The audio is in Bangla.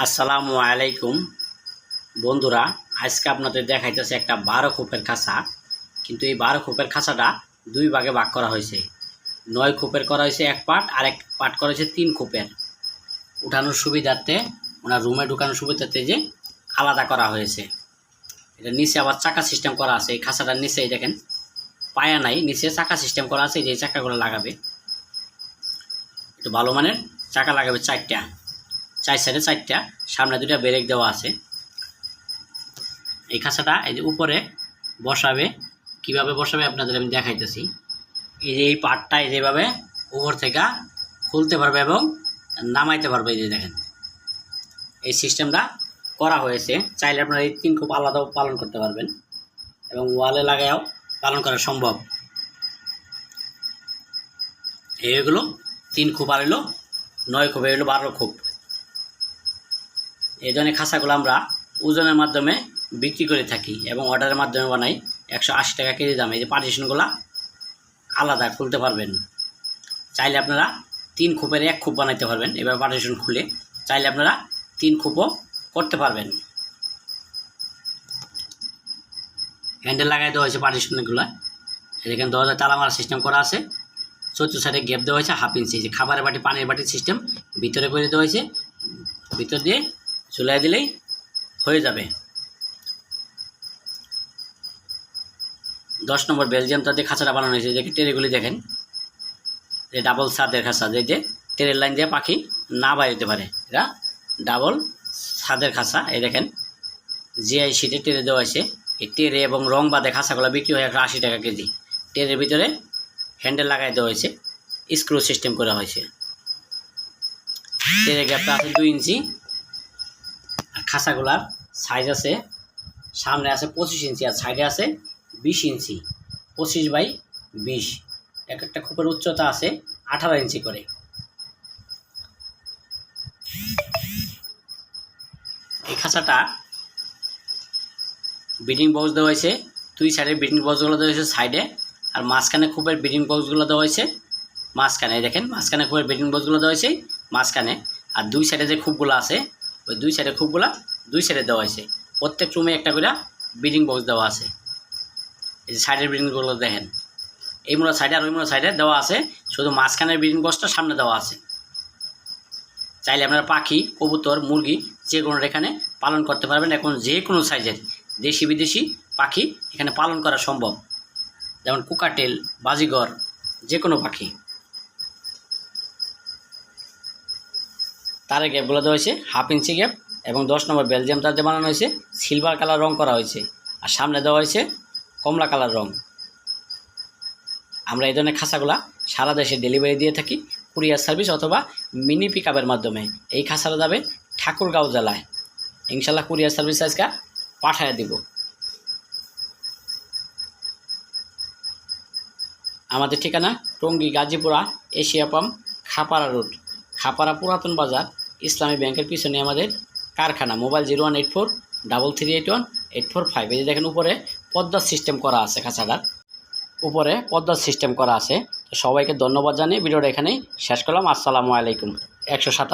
আসসালামু আলাইকুম। বন্ধুরা, আজকে আপনাদের দেখাইতেছে একটা বারো খোপের খাঁচা। কিন্তু এই বারো খোপের খাঁচাটা দুই ভাগে ভাগ করা হয়েছে। নয় খোপের করা হয়েছে এক পার্ট আর এক পার্ট করা হয়েছে তিন খোপের। উঠানোর সুবিধার্থে, ওনার রুমে ঢুকানোর সুবিধার্থে যে আলাদা করা হয়েছে। এটা নিচে আবার চাকা সিস্টেম করা আছে। এই খাঁচাটার নিচে এই দেখেন, পায়া নাই। নিচে চাকা সিস্টেম করা আছে যে চাকাগুলো লাগাবে। একটু ভালো মানের চাকা লাগাবে চারটা। চার সাইডে চারটা, সামনে দুটা ব্রেক দেওয়া আছে। এই খাঁচাটা এই যে উপরে বসাবে, কীভাবে বসাবে আপনাদের আমি দেখাইতেছি। এই যে এই পাটটা যেভাবে উপর থেকে খুলতে পারবে এবং নামাইতে পারবে, এই যে দেখেন। এই সিস্টেমটা করা হয়েছে। চাইলে আপনারা এই তিন খুব আলাদাও পালন করতে পারবেন এবং ওয়ালে লাগায়ও পালন করা সম্ভব। এইগুলো তিন খুব আর এলো নয় খুব এগুলো বারো খুব এই ধরনের খাঁচাগুলো আমরা ওজনের মাধ্যমে বিক্রি করে থাকি এবং অর্ডারের মাধ্যমে বানাই। একশো আশি টাকা কেজি দাম। এই যে পার্টিশনগুলো আলাদা খুলতে পারবেন। চাইলে আপনারা তিন খোপের এক খোপ বানাইতে পারবেন। এবার পার্টিশন খুলে চাইলে আপনারা তিন খোপও করতে পারবেন। হ্যান্ডেল লাগাই দেওয়া হয়েছে পার্টিশনগুলো এখানে দরজা তালা মারা সিস্টেম করা আছে। চতুর্থ সাইডে গ্যাপ দেওয়া হয়েছে হাফ ইঞ্চি খাবারের বাটি, পানির বাটির সিস্টেম ভিতরে করে দেওয়া হয়েছে। ভিতর দিয়ে চুলাই দিলেই হয়ে যাবে। দশ নম্বর বেলজিয়ামটা দিয়ে খাঁচাটা বানানো হয়েছে যে টেরেগুলি দেখেন। যে ডাবল ছাদের খাঁচা যে টেরের লাইন দিয়ে পাখি না বাইরেতে পারে। এটা ডাবল ছাদের খাঁচা, এই দেখেন। জিআই সিটে টেরে দেওয়া আছে এই টেরে এবং রং বাদে খাঁচাগুলো বিক্রি হয় একশো আশি টাকা কেজি। টেরের ভিতরে হ্যান্ডেল লাগাই দেওয়া হয়েছে, স্ক্রু সিস্টেম করা হয়েছে। টেরের গ্যাপটা আছে দুই ইঞ্চি। খাঁচাগুলার সাইজ আছে, সামনে আছে পঁচিশ ইঞ্চি আর সাইডে আছে বিশ ইঞ্চি। পঁচিশ বাই বিশ। এক একটা খোপের উচ্চতা আছে আঠারো ইঞ্চি করে। এই খাঁচাটা বিডিং বক্স দেওয়া হয়েছে। দুই সাইডে বিডিং বক্সগুলো দেওয়া হয়েছে সাইডে আর মাঝখানে খুবের বিডিং বক্সগুলো দেওয়া হয়েছে মাঝখানে। দেখেন, মাঝখানে খুবের বিডিং বক্সগুলো দেওয়া হয়েছে মাঝখানে। আর দুই সাইডে যে খুবগুলো আছে ওই দুই সাইডে খুবগুলা, দুই সাইডে দেওয়া হয়েছে। প্রত্যেক রুমে একটা করে বিডিং বক্স দেওয়া আছে। এই যে সাইডের বিডিংগুলো দেখেন। এই মোড়া সাইডে আর ওই মোড়া সাইডে দেওয়া আছে, শুধু মাঝখানের বিডিং বক্সটা সামনে দেওয়া আছে। চাইলে আপনারা পাখি, কবুতর, মুরগি, যে কোনো এখানে পালন করতে পারবেন। এখন যে কোনো সাইজের দেশি বিদেশি পাখি এখানে পালন করা সম্ভব। যেমন কুকাটেল, বাজিগর, যে কোনো পাখি। তারের গ্যাপগুলো দেওয়া হয়েছে, হাফ ইঞ্চি গ্যাপ এবং দশ নম্বর বেলজিয়াম তার দিয়ে বানানো হয়েছে সিলভার কালার রং করা হয়েছে। আর সামনে দেওয়া হয়েছে, কমলা কালার রং। আমরা এই ধরনের খাঁচাগুলা সারা দেশে ডেলিভারি দিয়ে থাকি কুরিয়ার সার্ভিস অথবা মিনি পিক মাধ্যমে। এই খাঁচাটা যাবে ঠাকুরগাঁও জেলায়। ইনশাল্লাহ কুরিয়ার সার্ভিস আজকে পাঠায় দিব। আমাদের ঠিকানা Tongi Gazipura Asia pump Khapara road Khapara পুরাতন বাজার ইসলামী ব্যাংকের পিছনে আমাদের কারখানা, mobile zero one eight four, double three eight one eight four five. এই যে দেখেন উপরে পদ্মার সিস্টেম করা আছে খাঁচাটার। উপরে পদ্মার সিস্টেম করা আছে। সবাইকে ধন্যবাদ জানিয়ে ভিডিওটা এখানেই শেষ করলাম। আসসালামু আলাইকুম। একশো সাতান্ন